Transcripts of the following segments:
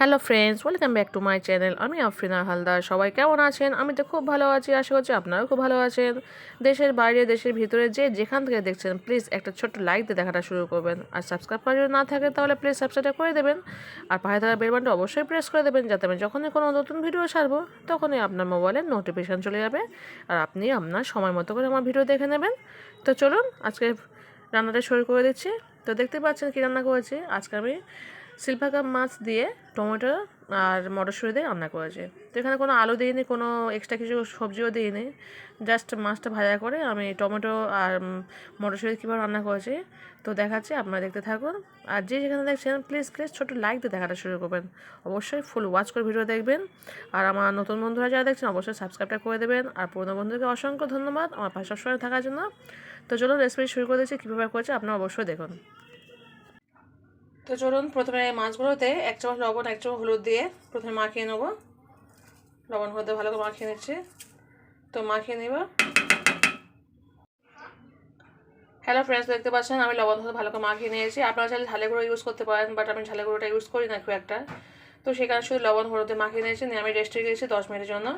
Hello friends welcome back to my channel আমি আফরিনা হালদার। সবাই কেমন আছেন? আমি তো খুব ভালো আছি, আশা করছি আপনারাও খুব ভালো আছেন। দেশের বাইরে, দেশের ভিতরে যে যেখান থেকে দেখছেন প্লিজ একটা ছোট্ট লাইক দিয়ে দেখাটা শুরু করবেন। আর সাবস্ক্রাইব করা যদি না থাকে, তাহলে প্লিজ সাবস্ক্রাইব করে দেবেন। আর পাশে থাকা বেল বাটনটা অবশ্যই প্রেস করে দেবেন, যাতে আমি যখনই কোনো নতুন ভিডিও ছাড়বো, তখনই আপনার মোবাইলে নোটিফিকেশান চলে যাবে। আর আপনি আপনার সময় মতো করে আমার ভিডিও দেখে নেবেন। তো চলুন, আজকে রান্নাটা শুরু করে দিচ্ছি। তো দেখতে পাচ্ছেন কী রান্না করেছি? আজকে আমি সিলভাকাপ মাছ দিয়ে টমেটো আর মটরশুঁটি দিয়ে রান্না করেছি তো এখানে কোনো আলু দিইনি, কোনো এক্সট্রা কিছু সবজিও দিইনি। জাস্ট মাছটা ভাজা করে আমি টমেটো আর মটরশুঁটি কীভাবে রান্না করেছি তো দেখাচ্ছি, আপনারা দেখতে থাকুন। আর যে যেখানে দেখছেন প্লিজ প্লিজ ছোটো লাইক দিয়ে দেখাটা শুরু করবেন। অবশ্যই ফুল ওয়াচ করে ভিডিও দেখবেন। আর আমার নতুন বন্ধুরা যারা দেখছেন, অবশ্যই সাবস্ক্রাইবটা করে দেবেন। আর পুরনো বন্ধুদেরকে অসংখ্য ধন্যবাদ। আমার পাশে সবসময় থাকার জন্য। তো চলুন রেসিপি শুরু করে দিচ্ছি, কীভাবে করছে আপনারা অবশ্যই দেখুন। তো চলুন প্রথমে মাছগুলোতে এক চামচ লবণ, এক চামচ হলুদ দিয়ে প্রথমে মাখিয়ে নেব। লবণ হলুদে ভালো করে মাখিয়ে নিচ্ছি। তো মাখিয়ে নেব। হ্যালো ফ্রেন্ডস দেখতে পাচ্ছেন আমি লবণ হলুদ ভালো করে মাখিয়ে নিয়েছি। আপনারা চাইলে ঝালে গুঁড়ো ইউজ করতে পারেন বাট আমি ঝালে গুঁড়োটা ইউজ করি না খুব একটা। তো সেখানে শুধু লবণ হলুদে মাখিয়ে নিয়েছি, নিয়ে আমি রেস্টে গিয়েছি দশ মিনিটের জন্য।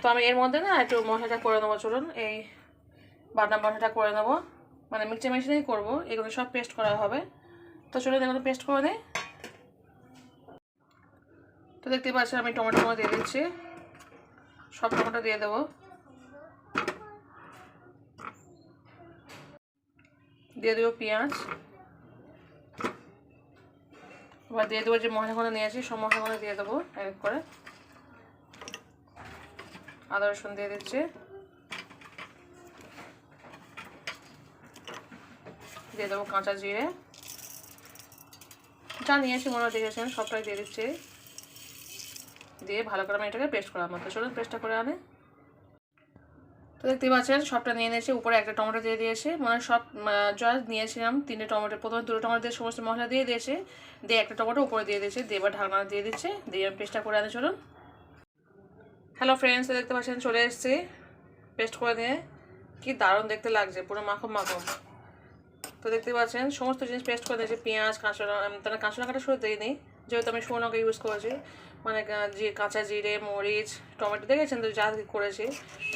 তো আমি এর মধ্যে না একটু মশলাটা করে নেব, চলুন। এই বাদাম মশলাটা করে নেব। মানে মিক্সচার মেশিনেই করব, এগুলো সব পেস্ট করা হবে। তো চলে এগুলো পেস্ট করে নিই তো দেখতে পাচ্ছেন আমি টমেটোগুলো দিয়ে দিচ্ছি। সব টমেটো দিয়ে দেবো। দিয়ে দেবো পেঁয়াজ। এবার দিয়ে দেবো যে মশলাগুলো নিয়েছি সব মশলাগুলো দিয়ে দেবো এক এক করে। আদা, রসুন দিয়ে দিচ্ছি। দিয়ে দেবো কাঁচা জিরে। যা নিয়েছি মনে হয় দেখেছেন সবটাই দিয়ে দিচ্ছি। দিয়ে ভালো করে আমি এটাকে পেস্ট করার মতো। চলুন পেস্টটা করে আনে। তো দেখতে পাচ্ছেন, সবটা নিয়ে নিয়েছে। উপরে একটা টমেটো দিয়ে দিয়েছি। মানে সব জল নিয়েছিলাম তিনটে টমেটো। প্রথমে দুটো টমেটো দিয়ে সমস্ত মশলা দিয়ে দিয়েছে। দিয়ে একটা টমেটো উপরে দিয়ে দিয়েছে। দিয়ে এবার ঢাকনা দিয়ে দিচ্ছে। দিয়ে আমি পেস্টটা করে আনে, চলুন। হ্যালো ফ্রেন্ডস দেখতে পাচ্ছেন, চলে এসেছি। পেস্ট করে দিয়ে কি দারুণ দেখতে লাগছে। পুরো মাখম মাখম তো দেখতে পাচ্ছেন, সমস্ত জিনিস পেস্ট করে দিয়েছি, পেঁয়াজ, কাঁচা তাহলে কাঁচা লঙ্কাটা শুরু দিইনি যেহেতু আমি শুকনো লঙ্কা ইউজ করেছি মানে কাঁচা জিরে, মরিচ, টমেটো দেখেছেন তো, যা করেছি,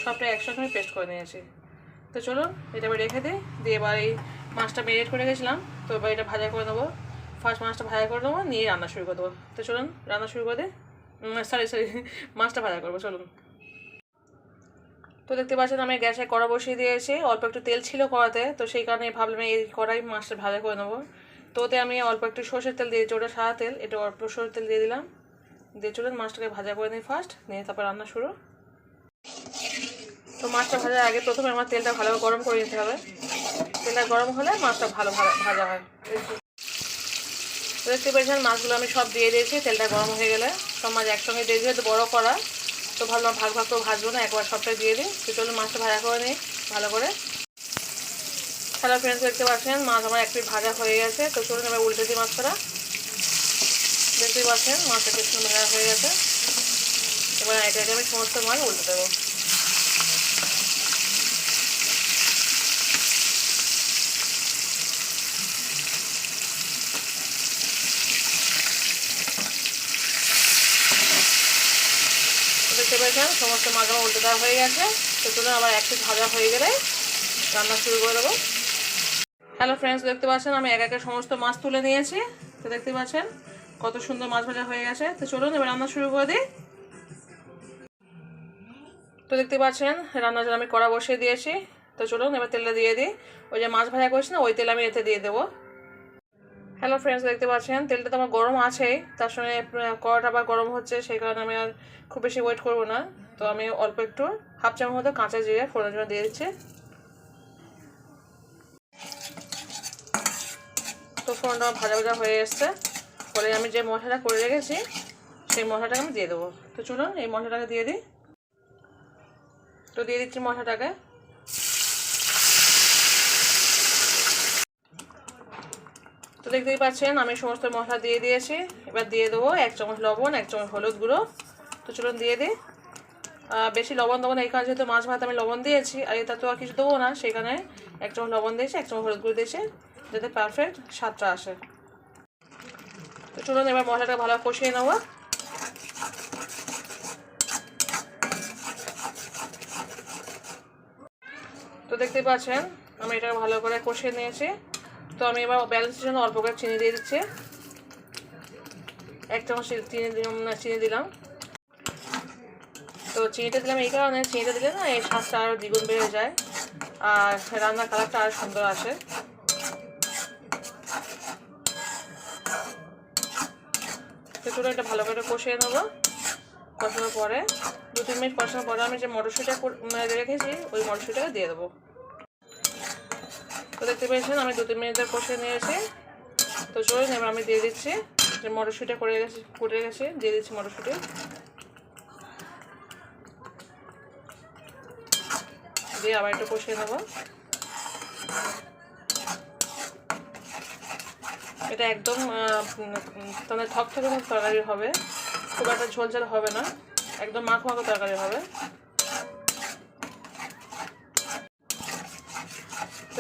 সবটা একসঙ্গে আমি পেস্ট করে নিয়েছি। তো চলুন, এটা আমি রেখে দিই, দিয়ে এবার এই মাছটা মেরিনেট করে রেখেছিলাম, তো এবার এটা ভাজা করে নেব। ফার্স্ট মাছটা ভাজা করে নেব, নিয়ে রান্না শুরু করে দেবো। তো চলুন, রান্না শুরু করে দিই। সরি সরি মাছটা ভাজা করব, চলুন। তো দেখতে পাচ্ছেন আমি গ্যাসে কড়া বসিয়ে দিয়েছি। অল্প একটু তেল ছিল কড়াতে, তো সেই কারণে ভাবলাম এই কড়াই মাছটা ভাজা করে নেব। তো ওতে আমি অল্প একটু সর্ষের তেল দিয়েছি, ওটা সাদা তেল এটা অল্প সর্ষের তেল দিয়ে দিলাম। দিয়ে চলুন মাছটাকে ভাজা করে নিই ফার্স্ট নিয়ে তারপর রান্না শুরু। তো মাছটা ভাজার আগে প্রথমে আমার তেলটা ভালো গরম করে নিতে হবে। তেলটা গরম হলে মাছটা ভালো ভাজা হয়। দেখতে পেয়েছেন মাছগুলো আমি সব দিয়ে দিয়েছি, তেলটা গরম হয়ে গেলে। সব মাছ একসঙ্গে দিয়ে দিয়ে বড়ো করা তো ভালো ভাগ ভাগ করে ভাজবো না, একবার সবটাই দিয়ে দিই। তো চলুন মাছটা ভাজা করে নিই, ভালো করে। হ্যালো ফ্রেন্ডস দেখতে পাচ্ছেন, মাছ আমার এক প্লেট ভাজা হয়ে গেছে। তো চলুন এবার উল্টে দিই মাছটা। দেখতেই পাচ্ছেন, মাছটা কিছু ভাজা হয়ে গেছে। এবার এটাকে আমি সমস্ত মাছ উল্টে দেবো। দেখতে পেয়েছেন সমস্ত মাছ আমার উল্টে দেওয়া হয়ে গেছে। তো চলুন আবার একটু ভাজা হয়ে গেলে রান্না শুরু করে দেবো। হ্যালো ফ্রেন্ডস দেখতে পাচ্ছেন আমি এক একে সমস্ত মাছ তুলে নিয়েছি। তো দেখতে পাচ্ছেন কত সুন্দর মাছ ভাজা হয়ে গেছে। তো চলুন এবার রান্না শুরু করে দিই। তো দেখতে পাচ্ছেন রান্নার জন্য আমি কড়া বসিয়ে দিয়েছি। তো চলুন এবার তেলটা দিয়ে দিই। ওই যে মাছ ভাজা করেছি না, ওই তেল আমি এতে দিয়ে দেবো। হ্যালো ফ্রেন্ডস দেখতে পাচ্ছেন? তেলটা তো আমার গরম আছেই তার সঙ্গে কড়াটা আবার গরম হচ্ছে, সেই কারণে আমি আর খুব বেশি ওয়েট করব না। তো আমি অল্প একটু হাফ চামচ মতো কাঁচা জিরে ফোড়নের জন্য দিয়ে দিচ্ছি। তো ফোড়নটা ভাজা ভাজা হয়ে এসছে। পরে আমি যে মশলাটা করে রেখেছি, সেই মশলাটাকে আমি দিয়ে দেবো। তো চলুন, এই মশলাটাকে দিয়ে দিই। তো দিয়ে দিচ্ছি মশলাটাকে। তো দেখতেই পাচ্ছেন, আমি সমস্ত মশলা দিয়ে দিয়েছি। এবার দিয়ে দেবো এক চামচ লবণ, এক চামচ হলুদ গুঁড়ো। তো চলুন দিয়ে দিই। বেশি লবণ দেবো না, এই কারণে যেহেতু মাছ ভাত আমি লবণ দিয়েছি, আর এটা তো আর কিছু দেবো না সেখানে এক চামচ লবণ দিয়েছি, এক চামচ হলুদ গুঁড়ো দিয়েছি, যাতে পারফেক্ট স্বাদটা আসে। তো চলুন এবার মশলাটা ভালো কষিয়ে নেব। তো দেখতে পাচ্ছেন, আমি এটা ভালো করে কষিয়ে নিয়েছি। তো আমি এবার ব্যালেন্সের জন্য অল্প করে চিনি দিয়ে দিচ্ছি। এক চামচ চিনি দিলাম না চিনি দিলাম। তো চিনিটা দিলাম এই কারণে, চিনিটা দিলে না এই স্বাদটা আরও দ্বিগুণ বেড়ে যায় আর রান্নার কালারটা আরও সুন্দর আসে। চলো এটা ভালো করে কষিয়ে নেব। কষানোর পরে দু তিন মিনিট কষানোর পরে আমি যে মটরশুঁটিটা রেখেছি, ওই মটরশুঁটাকে দিয়ে দেবো। দেখতে পেয়েছেন, আমি দু তিন মিনিটের কষিয়ে নিয়েছি। তো চলুন, এবার আমি দিয়ে দিচ্ছি। যে মটরশুঁটিটা করে গেছি করে গেছে দিয়ে দিচ্ছি মটরশুঁটি। দিয়ে আবার একটু কষিয়ে নেব। এটা একদম তাহলে থক থেকে তরকারি হবে। খুব একটা ঝোলঝাল হবে না। একদম মাখো মাখো তরকারি হবে।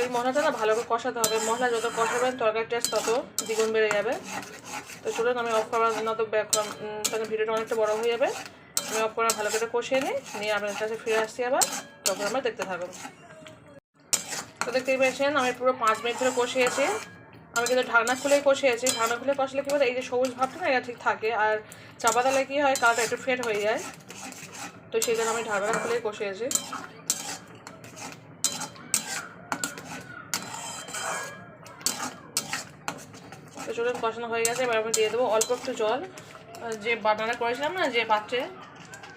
এই মশলাটা না ভালো করে কষাতে হবে। মশলা যত কষাবেন তরকারি টেস্ট তত দ্বিগুণ বেড়ে যাবে। তো চলুন, আমি অফ করার না তো তাহলে ভিডিওটা অনেকটা বড় হয়ে যাবে। আমি অফ করা ভালো করে কষিয়ে নিই, নিয়ে আপনার কাছে ফিরে আসছি আবার। তখন আমরা দেখতে থাকুন। তো দেখতেই পেয়েছেন, আমি পুরো পাঁচ মিনিট ধরে কষিয়েছি। আমি কিন্তু ঢাকনা খুলেই কষিয়েছি। ঢাকনা খুলে কষলে কী বলে এই যে সবুজ ভাবটা না, এটা ঠিক থাকে। আর চাপা কী হয় কালারটা একটু ফেড হয়ে যায়। তো সেই জন্য আমি ঢাকনা খুলেই কষিয়েছি। চলুন কষানো হয়ে গেছে, এবার আমি দিয়ে দেবো অল্প একটু জল। যে বাটনাটা করেছিলাম না, যে পাত্রে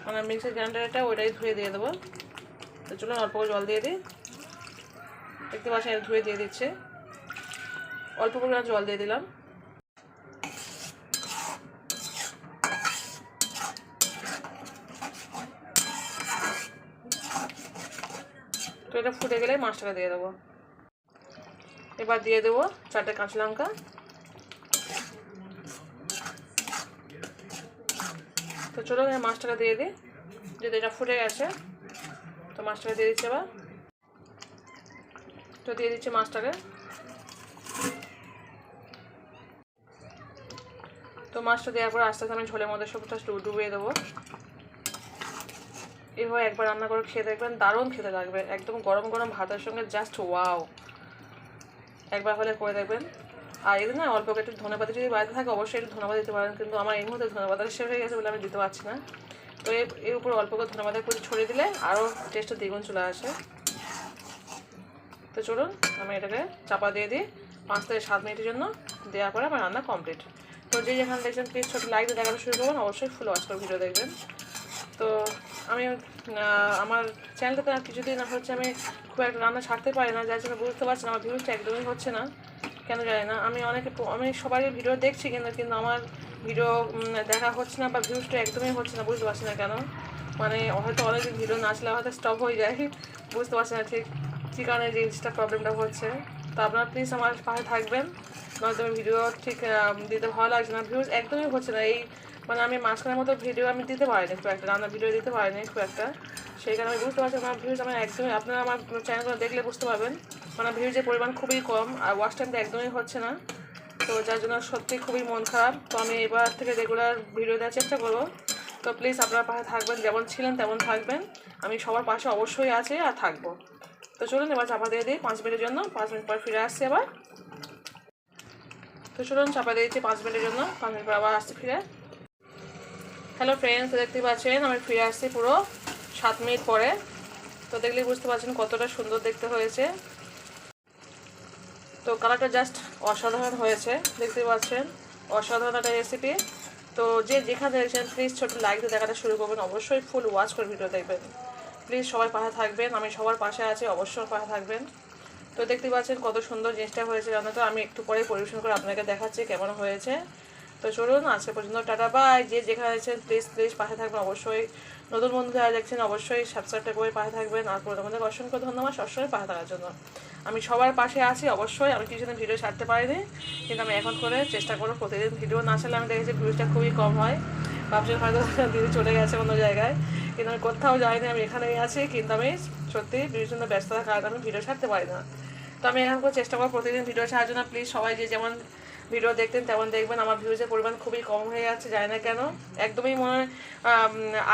মানে মিক্সার গ্রাইন্ডারটা, ওইটাই ধুয়ে দিয়ে দেবো। তো চলুন অল্প জল দিয়ে দিই। দেখতে পাচ্ছেন ধুয়ে দিয়ে দিচ্ছে। অল্প পরিমাণ জল দিয়ে দিলাম। তো এটা ফুটে গেলে মাছটাকে দিয়ে দেবো। এবার দিয়ে দেবো চারটে কাঁচা লঙ্কা। তো চলো আমি মাছটাকে দিয়ে দিই। যদি এটা ফুটে গেছে, তো মাছটাকে দিয়ে দিচ্ছে এবার। তো দিয়ে দিচ্ছি মাছটাকে। তো মাছটা দেওয়ার পর আস্তে আস্তে আমি ঝোলের মধ্যে সবটা ডুবিয়ে দেবো। এভাবে একবার রান্না করে খেয়ে দেখবেন, দারুণ খেতে লাগবে। একদম গরম গরম ভাতের সঙ্গে জাস্ট ওয়াও একবার হলে করে দেখবেন। আর এদের না অল্প একটু ধনেপাতা যদি বাড়িতে থাকে, অবশ্যই একটু ধনেপাতা দিতে পারেন। কিন্তু আমার এই মুহূর্তে ধনেপাতা শেষ হয়ে গেছে বলে আমি দিতে পারছি না। তো এর উপর অল্প করে ধনেপাতা করে ছড়িয়ে দিলে আরও টেস্টটা দ্বিগুণ চলে আসে। তো চলুন, আমি এটাকে চাপা দিয়ে দিই পাঁচ থেকে সাত মিনিটের জন্য। দেওয়ার পরে আমার রান্না কমপ্লিট। তো যে যেখানে দেখছেন প্লিজ ছোটো লাইক দিয়ে দেখানো শুরু করবেন, অবশ্যই ফুল ওয়াচ করে ভিডিও দেখবেন। তো আমি আমার চ্যানেলটাতে কিছুদিন হচ্ছে আমি খুব একটা রান্না ছাড়তে পারি না, যার জন্য বুঝতে পারছি না আমার ভিউজটা একদমই হচ্ছে না। কেন জানি না। আমি অনেকে আমি সবারই ভিডিও দেখছি কিন্তু কিন্তু আমার ভিডিও দেখা হচ্ছে না বা ভিউজটা একদমই হচ্ছে না, বুঝতে পারছি না কেন। মানে হয়তো অনেকদিন ভিডিও না আসলে হয়তো স্টপ হয়ে যায়। বুঝতে পারছি না ঠিক কী কারণে জিনিসটা প্রবলেমটা হচ্ছে। তো আপনারা প্লিজ আমার পাশে থাকবেন। নয়তো আমি ভিডিও ঠিক দিতে ভালো লাগছে না। ভিউজ একদমই হচ্ছে না। এই মানে আমি মাঝখানের মতো ভিডিও আমি দিতে পারিনি খুব একটা রান্না ভিডিও দিতে পারিনি খুব একটা। সেই কারণে আমি বুঝতে পারছি আমার ভিউজ আমার একদমই আপনারা আমার চ্যানেলগুলো দেখলে বুঝতে পারবেন। মানে ভিউজের পরিমাণ খুবই কম, আর ওয়াচ টাইমটা একদমই হচ্ছে না। তো যার জন্য সত্যি খুবই মন খারাপ। তো আমি এবার থেকে রেগুলার ভিডিও দেওয়ার চেষ্টা করব। তো প্লিজ আপনার পাশে থাকবেন, যেমন ছিলেন তেমন থাকবেন। আমি সবার পাশে অবশ্যই আছে আর থাকব। তো চলুন এবার চাপা দিয়ে দিই পাঁচ মিনিটের জন্য। পাঁচ মিনিট পর ফিরে আসছি আবার। তো চলুন চাপা দিয়েছি পাঁচ মিনিটের জন্য। পাঁচ মিনিট পর আবার আসছি ফিরে। হ্যালো ফ্রেন্ডস দেখতে পাচ্ছেন, আমি ফিরে আসছি পুরো সাত মিনিট পরে। তো দেখলেই বুঝতে পারছেন কতটা সুন্দর দেখতে হয়েছে। তো কালারটা জাস্ট অসাধারণ হয়েছে, দেখতে পাচ্ছেন? অসাধারণ একটা রেসিপি তো যে যেখানে দেখেছেন প্লিজ ছোটো লাইক দিয়ে দেখাটা শুরু করবেন। অবশ্যই ফুল ওয়াচ করে ভিডিও দেখবেন। প্লিজ সবাই পাশে থাকবেন। আমি সবার পাশে আছি, অবশ্যই পাশে থাকবেন। তো দেখতে পাচ্ছেন কত সুন্দর জিনিসটা হয়েছে, জানো তো? আমি একটু পরে পরিবেশন করে আপনাকে দেখাচ্ছি কেমন হয়েছে। তো চলুন, আজকে পর্যন্ত টাটা বাই যে যেখানে আছেন প্লিজ প্লিজ পাশে থাকবেন। অবশ্যই নতুন বন্ধু যারা দেখছেন, অবশ্যই সাবস্ক্রাইবটা করে পাশে থাকবেন। আর তোমাদের অসংখ্য ধন্যবাদ সবসময় পাশে থাকার জন্য। আমি সবার পাশে আছি, অবশ্যই। আমি কিছুদিন ভিডিও ছাড়তে পারিনি, কিন্তু আমি এখন করে চেষ্টা করব। প্রতিদিন ভিডিও না ছাড়লে আমি দেখেছি ভিউজটা খুবই কম হয়। ভাবছেন হয়তো দিদি চলে গেছে অন্য জায়গায়। কিন্তু আমি কোথাও যাইনি, আমি এখানেই আছি। কিন্তু আমি সত্যি বিভিন্ন ব্যস্ততার কারণে আমি ভিডিও ছাড়তে পারি না। তো আমি এখন করে চেষ্টা করব প্রতিদিন ভিডিও ছাড়ার জন্য। প্লিজ সবাই যে যেমন ভিডিও দেখতেন, তেমন দেখবেন আমার ভিউজের পরিমাণ খুবই কম হয়ে যাচ্ছে যায় না কেন। একদমই মনে হয়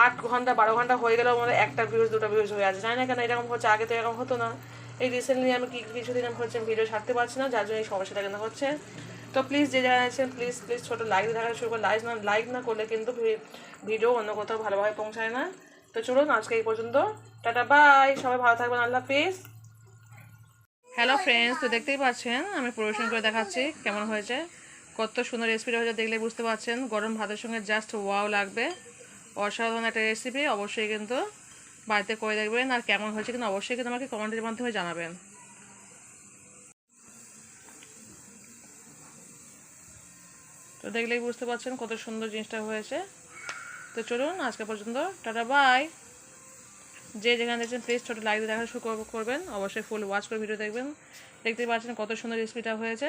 আট ঘণ্টা, বারো ঘণ্টা হয়ে গেলেও মনে একটা ভিউজ দুটো ভিউজ হয়ে আছে যায় না কেন এরকম হচ্ছে, আগে তো এরকম হতো না। এই রিসেন্টলি আমি কি কিছুদিন হচ্ছে ভিডিও ছাড়তে পারছি না, যার জন্য এই সমস্যাটা কেন হচ্ছে। তো প্লিজ যে যারা আছেন প্লিজ প্লিজ ছোটো লাইক দেখা শুরু করে লাইক না লাইক না করলে কিন্তু ভিডিও অন্য কোথাও ভালোভাবে পৌঁছায় না। তো চলুন, আজকে এই পর্যন্ত। টাটা বাই সবাই ভালো থাকবেন। আল্লাহ হাফিজ। হ্যালো ফ্রেন্ডস তো দেখতেই পাচ্ছেন আমি পরিবেশন করে দেখাচ্ছি কেমন হয়েছে। কত সুন্দর রেসিপিটা হয়েছে দেখলে বুঝতে পারছেন গরম ভাতের সঙ্গে জাস্ট ওয়াও লাগবে। অসাধারণ একটা রেসিপি অবশ্যই কিন্তু বাড়িতে করে দেখবেন। আর কেমন হয়েছে কিন্তু অবশ্যই কিন্তু আমাকে কমেন্টের মাধ্যমে জানাবেন। তো দেখলেই বুঝতে পারছেন কত সুন্দর জিনিসটা হয়েছে। তো চলুন আজকে পর্যন্ত টাটা বাই যে যেখানে দেখছেন প্লিজ ছোটো লাইক দেখা শুরু করবেন। অবশ্যই ফুল ওয়াচ করে ভিডিও দেখবেন। দেখতেই পাচ্ছেন কত সুন্দর রেসিপিটা হয়েছে।